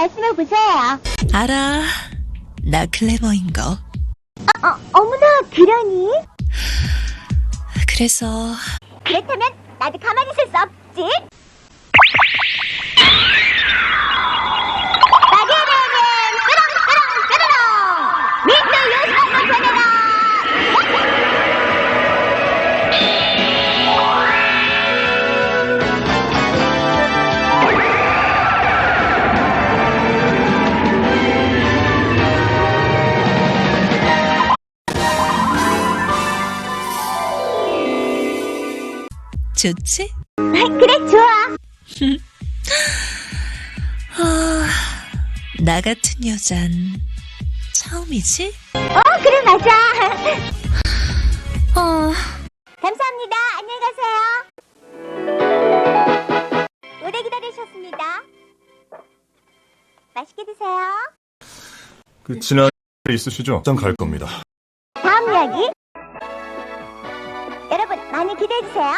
말씀해 보세요. 알아. 나 클레버인 거. 어, 어, 어머나, 그러니? 그래서 그렇다면 나도 가만히 있을 수 없지. 좋지? 그래, 좋아. 아, 나 같은 여잔 처음이지? 어, 그래, 맞아. 어, 감사합니다. 안녕히 가세요. 오래 기다리셨습니다. 맛있게 드세요. 그 지난 있으시죠? 짱갈 겁니다. 다음 이야기. 여러분 많이 기대해 주세요.